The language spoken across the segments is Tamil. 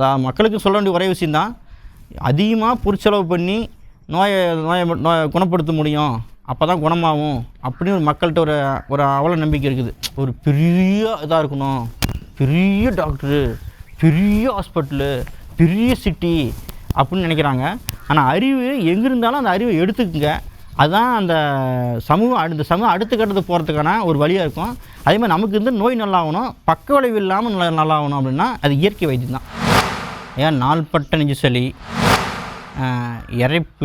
அதான் மக்களுக்கு சொல்ல வேண்டிய ஒரே விஷயந்தான் அதிகமாக பொருட்செலவு பண்ணி நோயை நோயை ம- நோயை குணப்படுத்த முடியும். அப்போ தான் குணமாகும். அப்படின்னு ஒரு மக்கள்கிட்ட ஒரு ஒரு அவல நம்பிக்கை இருக்குது. ஒரு பெரிய இதாக இருக்கணும். பெரிய டாக்டரு பெரிய ஹாஸ்பிட்டலு பெரிய சிட்டி அப்படின்னு நினைக்கிறாங்க. ஆனால் அறிவு எங்கே இருந்தாலும் அந்த அறிவை எடுத்துக்குங்க. அதுதான் அந்த சமூகம் அடுத்த சமூகம் அடுத்த கட்டத்துக்கு போகிறதுக்கான ஒரு வழியாக இருக்கும். அதே மாதிரி நமக்கு இருந்து நோய் நல்லாகணும் பக்க விளைவு இல்லாமல் நல்லா நல்லாகணும் அப்படின்னா அது இயற்கை வைத்தியம் தான் ஏன் நாள்பட்ட நெஞ்சு சளி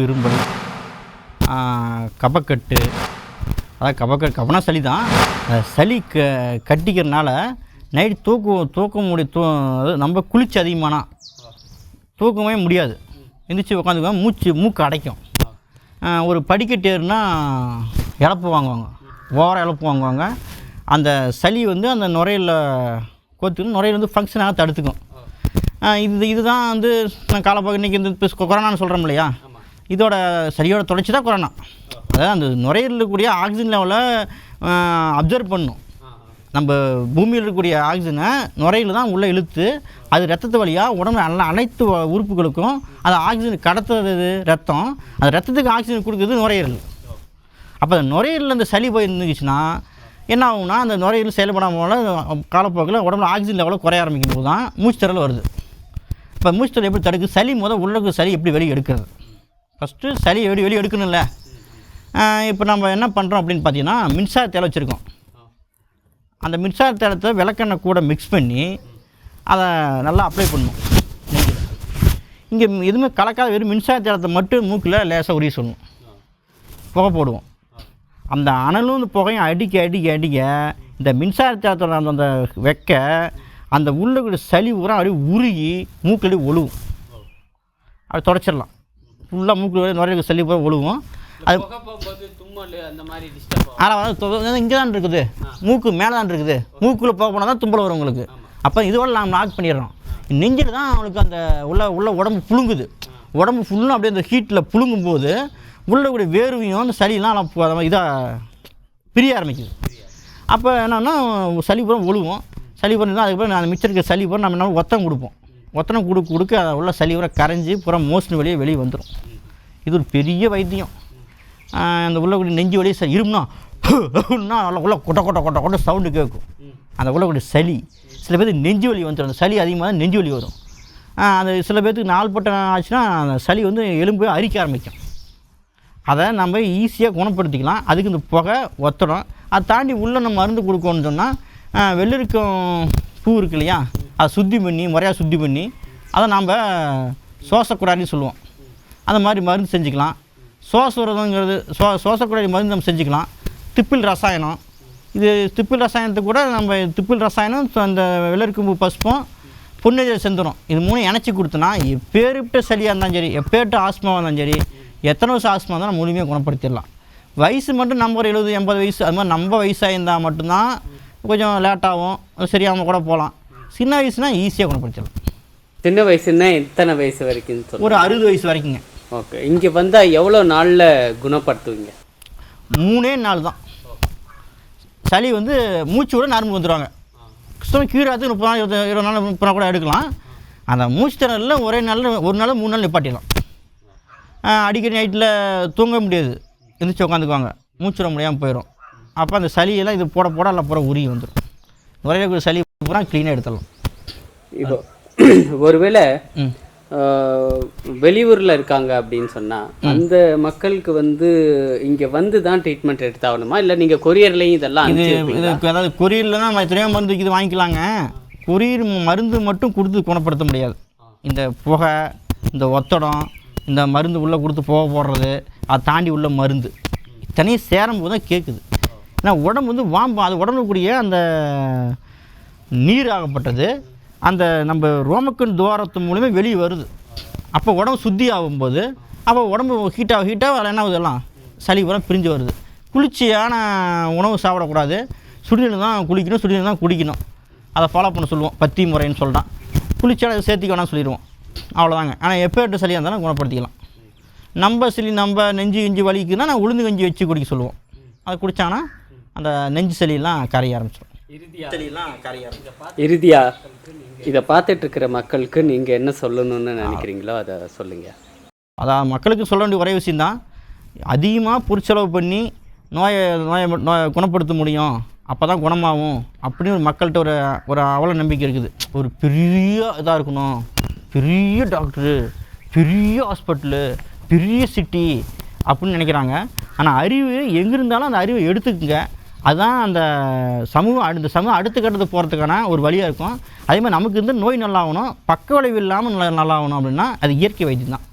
இரும்பல் கபக்கட்டு அதாவது கபக்க கபனா சளி தான் சளி க கட்டிக்கிறனால நைட் தூக்கம் தூக்க முடிய தூ அது நம்ம குளிச்சு அதிகமானா தூக்கமே முடியாது. எந்திரிச்சு உட்காந்துக்குவோம் மூச்சு மூக்கு அடைக்கும். ஒரு படிக்கட்டு ஏறுனா இழப்பு வாங்குவாங்க. ஓரம் இழப்பு வாங்குவாங்க. அந்த சளி வந்து அந்த நுரையில் கோத்துக்கணும் நுரையில் வந்து ஃபங்க்ஷனாக தடுத்துக்கும். இது இதுதான் வந்து நான் காலப்போக்கு இன்றைக்கி இந்த இப்போ கொரோனான்னு சொல்கிறோம் இல்லையா இதோட சரியோட தொடர்ச்சி தான் கொரோனா. அதாவது அந்த நுரையீரல் இருக்கக்கூடிய ஆக்சிஜன் லெவலை அப்சர்வ் பண்ணும். நம்ம பூமியில் இருக்கக்கூடிய ஆக்சிஜனை நுரையில் தான் உள்ளே இழுத்து அது ரத்தத்து வழியாக உடம்புல எல்லா அனைத்து உறுப்புகளுக்கும் அது ஆக்சிஜன் கடத்துறது ரத்தம். அந்த ரத்தத்துக்கு ஆக்சிஜன் கொடுக்குறது நுரையீரல். அப்போ அந்த நுரையீரலில் அந்த சளி போய் இருந்துச்சுன்னா என்ன ஆகும்னா அந்த நுரையீரல் செயல்படாமல் காலப்போக்கில் உடம்புல ஆக்சிஜன் லெவலில் குறைய ஆரம்பிக்கும் போது தான் மூச்சுத்திரல் வருது. இப்போ மூச்சுத்திரல் எப்படி தடுக்கு சளி முதல் உள்ளுக்கு சளி எப்படி வெளியே எடுக்கிறது? ஃபஸ்ட்டு சளி எப்படி வெளியே எடுக்கணும்ல? இப்போ நம்ம என்ன பண்ணுறோம் அப்படின்னு பார்த்தீங்கன்னா மின்சார தேலை வச்சுருக்கோம். அந்த மின்சார தேலத்தை விளக்கெண்ணெய் கூட மிக்ஸ் பண்ணி அதை நல்லா அப்ளை பண்ணணும். இங்கே எதுவுமே கலக்காத வெறும் மின்சார தேலத்தை மட்டும் மூக்கில் லேசாக உரிய சொல்லணும். புகை போடுவோம். அந்த அனலும் இந்த புகையும் அடிக்க அடிக்க அடிக்க இந்த மின்சார தேலத்தோட அந்த அந்த வெக்க அந்த உள்ள இருக்கிற சளி பூரா அப்படியே உருகி மூக்கில் ஒழுகும். அது தொடச்சிடலாம். ஃபுல்லாக மூக்கில் நுரைய சளி பூரா ஒழுகும். அது ஆனால் இங்கே தான் இருக்குது. மூக்கு மேலே தான் இருக்குது. மூக்குள்ளே போக போனால் தான் தும்பல் வரும் உங்களுக்கு. அப்போ இதோட நாம் லாக் பண்ணிடுறோம். நெஞ்சில் தான் அவனுக்கு அந்த உள்ள உள்ள உடம்பு புழுங்குது. உடம்பு ஃபுல்லும் அப்படியே அந்த ஹீட்டில் புழுங்கும் போது உள்ள கூடிய வேர்வையும் அந்த சளியெல்லாம் இதாக பிரிய ஆரம்பிக்குது. அப்போ என்னன்னா சளி பூரா ஒழுகும். சளி பண்ணி இருந்தால் அதுக்கப்புறம் நான் மிச்சம் இருக்க சளி பூரா நம்ம என்ன ஒத்தம் கொடுப்போம். ஒத்தனம் கொடுக்க கொடுக்க அதை உள்ள சளி பூரா கரைஞ்சி பூரா மோஷன் வெளியே வெளியே வந்துடும் இது ஒரு பெரிய வைத்தியம். அந்த உள்ளக்கூடிய நெஞ்சு வலி ச இருமுனா அப்படின்னா நல்லா உள்ள கொட்ட கொட்ட கொட்ட கொட்ட சவுண்டு கேட்கும். அந்த உள்ளக்கூடிய சளி. சில பேருக்கு நெஞ்சு வலி வந்துடும் அந்த சளி அதிகமாக தான் நெஞ்சு வலி வரும். அந்த சில பேர்த்துக்கு நாள்பட்ட ஆச்சுன்னா அந்த சளி வந்து எலும்பு அரிக்க ஆரம்பிக்கும். அதை நம்ம ஈஸியாக குணப்படுத்திக்கலாம். அதுக்கு இந்த புகை ஒத்தடம் அதை தாண்டி உள்ளே நம்ம மருந்து கொடுக்கணும்னு சொன்னால் வெள்ளரிக்கம் பூ இருக்கு இல்லையா? அதை சுத்தி பண்ணி முறையாக சுத்தி பண்ணி அதை நாம் சோசக்குடாரின்னு சொல்லுவோம். அந்த மாதிரி மருந்து செஞ்சுக்கலாம். சோசுரதங்கிறது சோ சோசக்குடாரி மருந்து நம்ம செஞ்சுக்கலாம். திப்பில் ரசாயனம். இது திப்பில் ரசாயனத்தை கூட நம்ம திப்பில் ரசாயனம் so அந்த வெள்ளரிக்கம்பு பசுப்பும் புன்னஜ செந்துடும் இது மூணு இணைச்சி கொடுத்தோன்னா எப்பேருப்பிட்ட சளியாக இருந்தாலும் சரி எப்பேர்ட்ட ஆஸ்மாவாக இருந்தாலும் சரி எத்தனை வருஷம் ஆஸ்மா இருந்தாலும் முழுமையாக குணப்படுத்திடலாம். வயசு மட்டும் நம்ம ஒரு எழுபது எண்பது வயசு அது மாதிரி நம்ம வயசாக இருந்தால் மட்டும்தான் கொஞ்சம் லேட்டாகும் சரியாமல் கூட போகலாம். சின்ன வயசுனா ஈஸியாக குணப்படுத்திடலாம் சின்ன வயசுன்னா எத்தனை வயசு வரைக்கும் ஒரு அறுபது வயசு வரைக்குங்க ஓகே. இங்கே வந்தால் எவ்வளோ நாளில் குணப்படுத்துவீங்க? மூணே நாள் தான். சளி வந்து மூச்சு விட நரம்பு வந்துடுவாங்க சுத்தமாக கீழாத்து முப்பது நாள் இருபது இருபது நாள் முப்பது நாள் கூட எடுக்கலாம். அந்த மூச்சு திணறலில் ஒரே நாளில் ஒரு நாள் மூணு நாள் நிப்பாட்டிடலாம். அடிக்கடி நைட்டில் தூங்க முடியாது. எந்திரிச்சு உட்காந்துக்குவாங்க. மூச்சு விட முடியாமல் போயிடும் அப்போ அந்த சளியெல்லாம் இது போட போட எல்லாம் பூரா உருகி வந்துடும் ஒரே சளி பூரா க்ளீனாக எடுத்துடலாம். இப்போ ஒருவேளை வெளியூர்ல இருக்காங்க அப்படின்னு சொன்னா அந்த மக்களுக்கு வந்து இங்க வந்து தான் ட்ரீட்மெண்ட் எடுத்தாகணுமா? இல்ல நீங்க கொரியர்லயும் இதெல்லாம் இது? அதாவது கொரியரில் தான் எத்தனையோ மருந்து இது வாங்கிக்கலாங்க. கொரியர் மருந்து மட்டும் கொடுத்து குணப்படுத்த முடியாது. இந்த புகை இந்த ஒத்தடம் இந்த மருந்து உள்ளே கொடுத்து புகை போடுறது அதை தாண்டி உள்ள மருந்து. இத்தனையும் சேரும்போது தான் கேட்குது ஏன்னா உடம்பு வந்து வாம்பு அது உடம்புக்குரிய அந்த நீர் ஆகப்பட்டது. அந்த நம்ம ரோமக்கன் துவாரத்து மூலிமா வெளியே வருது. அப்போ உடம்பு சுத்தி ஆகும்போது அப்போ உடம்பு ஹீட்டாக ஹீட்டாக அதில் என்ன ஆகுது எல்லாம்? சளி பூரா பிரிஞ்சு வருது. குளிர்ச்சியான உணவு சாப்பிடக்கூடாது. சுடுநீர் தான் குளிக்கணும் சுடுநீர் தான் குடிக்கணும். அதை ஃபாலோ பண்ண சொல்லுவோம் பத்தி முறைன்னு சொல்லிட்டான் குளிர்ச்சியான அதை சேர்த்துக்க வேணாம் சொல்லிடுவோம். அவ்வளோதாங்க. ஆனால் எப்போ சளியாக இருந்தாலும் குணப்படுத்திக்கலாம். நம்ம சளி நம்ம நெஞ்சு இஞ்சி வலிக்குன்னா நான் உளுந்து கஞ்சி வச்சு குடிக்க சொல்லுவோம். அதை குடித்தானா அந்த நெஞ்சு சளியெல்லாம் கரைய ஆரம்பிச்சிடும். இறுதியா? இதை பார்த்துட்டு இருக்கிற மக்களுக்கு நீங்கள் என்ன சொல்லணும்னு நினைக்கிறீங்களோ அதை சொல்லுங்கள் அதான் மக்களுக்கு சொல்ல வேண்டிய ஒரே விஷயந்தான் அதிகமாக பொருட்செலவு பண்ணி நோயை நோயை நோயை குணப்படுத்த முடியும் அப்போ தான் குணமாகும் அப்படின்னு ஒரு மக்கள்கிட்ட ஒரு ஒரு அவல நம்பிக்கை இருக்குது. ஒரு பெரிய இதாக இருக்கணும். பெரிய டாக்டரு பெரிய ஹாஸ்பிட்டலு பெரிய சிட்டி அப்படின்னு நினைக்கிறாங்க. ஆனால் அறிவு எங்கே இருந்தாலும் அந்த அறிவை எடுத்துக்கங்க. அதுதான் அந்த சமூகம் அடுத்த சமூகம் அடுத்த கட்டத்துக்கு போகிறதுக்கான ஒரு வழியாக இருக்கும். அதே மாதிரி நமக்கு இருந்து நோய் நல்லாகணும் பக்க விளைவு இல்லாமல் நல்லா நல்லாகணும் அப்படின்னா அது இயற்கை வைத்தியம் தான்.